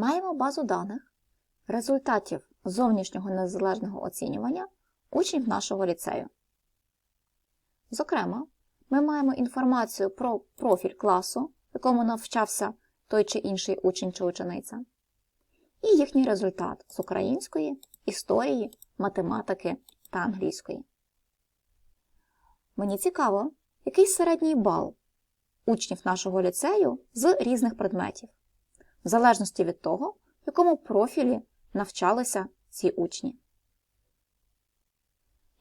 Маємо базу даних результатів зовнішнього незалежного оцінювання учнів нашого ліцею. Зокрема, ми маємо інформацію про профіль класу, в якому навчався той чи інший учень чи учениця, і їхній результат з української, історії, математики та англійської. Мені цікаво, який середній бал учнів нашого ліцею з різних предметів, в залежності від того, в якому профілі навчалися ці учні.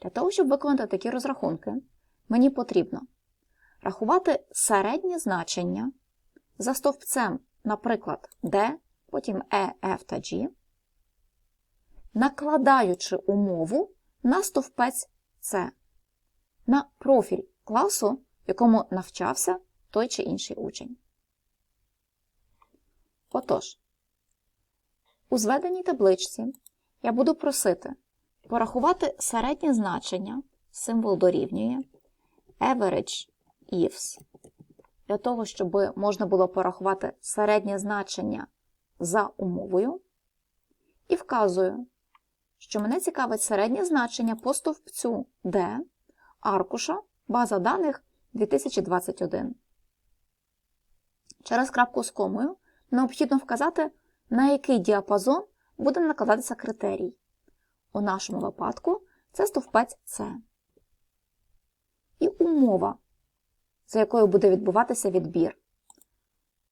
Для того, щоб виконати такі розрахунки, мені потрібно рахувати середнє значення за стовпцем, наприклад, D, потім E, F та G, накладаючи умову на стовпець C, на профіль класу, в якому навчався той чи інший учень. Отож, у зведеній табличці я буду просити порахувати середнє значення, символ дорівнює, average ifs, для того, щоб можна було порахувати середнє значення за умовою, і вказую, що мене цікавить середнє значення по стовпцю D аркуша база даних 2021. Через крапку з комою необхідно вказати, на який діапазон буде накладатися критерій. У нашому випадку це стовпець С. І умова, за якою буде відбуватися відбір.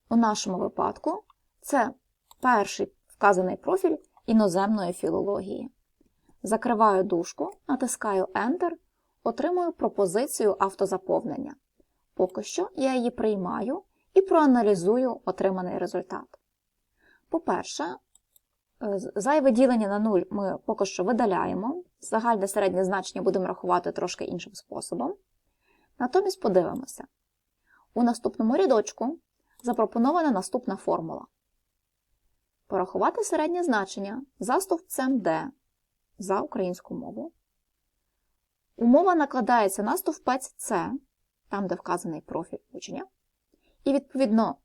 У нашому випадку це перший вказаний профіль іноземної філології. Закриваю дужку, натискаю Enter, отримую пропозицію автозаповнення. Поки що я її приймаю і проаналізую отриманий результат. По-перше, е, зайве ділення на 0 ми поки що видаляємо, загальне середнє значення будемо рахувати трошки іншим способом. Натомість подивимося. У наступному рядочку запропонована наступна формула. Порахувати середнє значення за стовпцем D за українську мову. Умова накладається на стовпець С, там, де вказаний профіль учення, і, відповідно,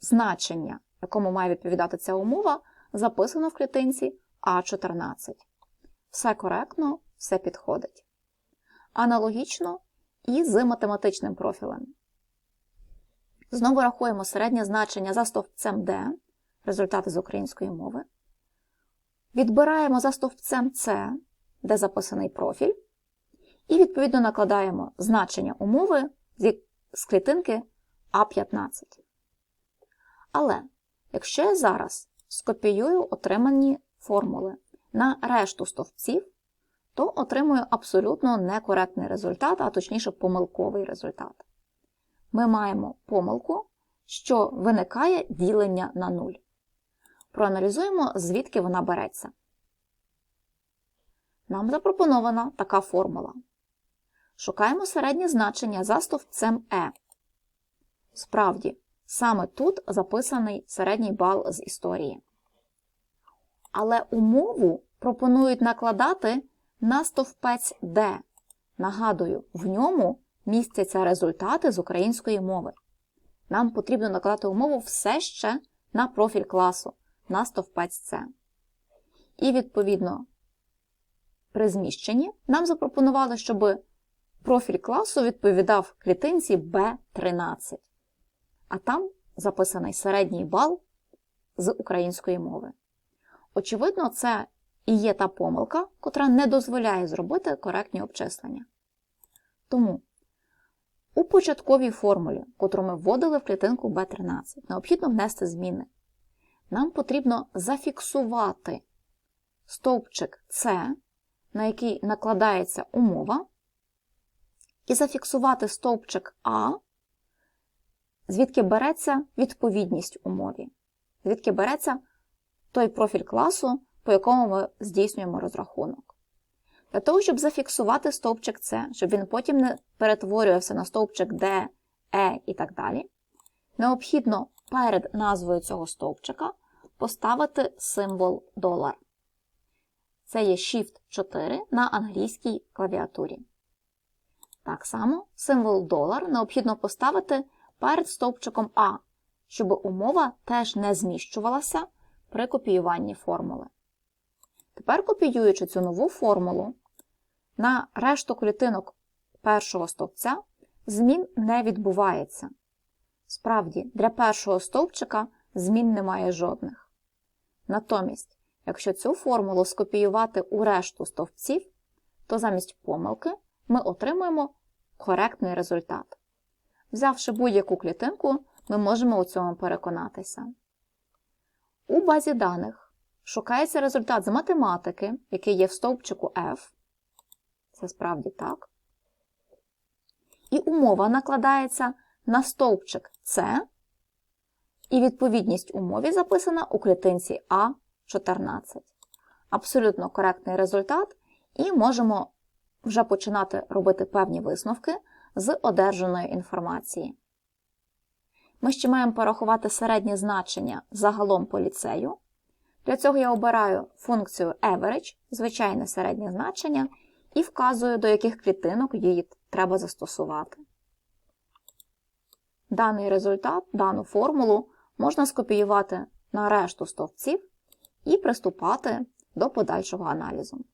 значення, якому має відповідати ця умова, записано в клітинці А14. Все коректно, все підходить. Аналогічно і з математичним профілем. Знову рахуємо середнє значення за стовпцем D, результати з української мови. Відбираємо за стовпцем С, де записаний профіль, і, відповідно, накладаємо значення умови з клітинки А15. Але, якщо я зараз скопіюю отримані формули на решту стовпців, то отримую абсолютно некоректний результат, а точніше помилковий результат. Ми маємо помилку, що виникає ділення на 0. Проаналізуємо, звідки вона береться. Нам запропонована така формула. Шукаємо середнє значення за стовпцем Е. Справді, саме тут записаний середній бал з історії. Але умову пропонують накладати на стовпець Д. Нагадую, в ньому містяться результати з української мови. Нам потрібно накладати умову все ще на профіль класу, на стовпець С. І, відповідно, при зміщенні нам запропонували, щоб профіль класу відповідав клітинці B13, а там записаний середній бал з української мови. Очевидно, це і є та помилка, котра не дозволяє зробити коректні обчислення. Тому у початковій формулі, котру ми вводили в клітинку B13, необхідно внести зміни. Нам потрібно зафіксувати стовпчик С, на який накладається умова, і зафіксувати стовпчик А, звідки береться відповідність умові, звідки береться той профіль класу, по якому ми здійснюємо розрахунок. Для того, щоб зафіксувати стовпчик С, щоб він потім не перетворювався на стовпчик D, E і так далі, необхідно перед назвою цього стовпчика поставити символ долар. Це є Shift 4 на англійській клавіатурі. Так само символ долар необхідно поставити перед стовпчиком А, щоб умова теж не зміщувалася при копіюванні формули. Тепер, копіюючи цю нову формулу, на решту клітинок першого стовпця змін не відбувається. Справді, для першого стовпчика змін немає жодних. Натомість, якщо цю формулу скопіювати у решту стовпців, то замість помилки ми отримуємо коректний результат. Взявши будь-яку клітинку, ми можемо у цьому переконатися. У базі даних шукається результат з математики, який є в стовпчику F. Це справді так. І умова накладається на стовпчик С, і відповідність умові записана у клітинці А14. Абсолютно коректний результат, і можемо вже починати робити певні висновки з одержаної інформації. Ми ще маємо порахувати середнє значення загалом по ліцею. Для цього я обираю функцію average, звичайне середнє значення, і вказую, до яких клітинок її треба застосувати. Даний результат, дану формулу можна скопіювати на решту стовпців і приступати до подальшого аналізу.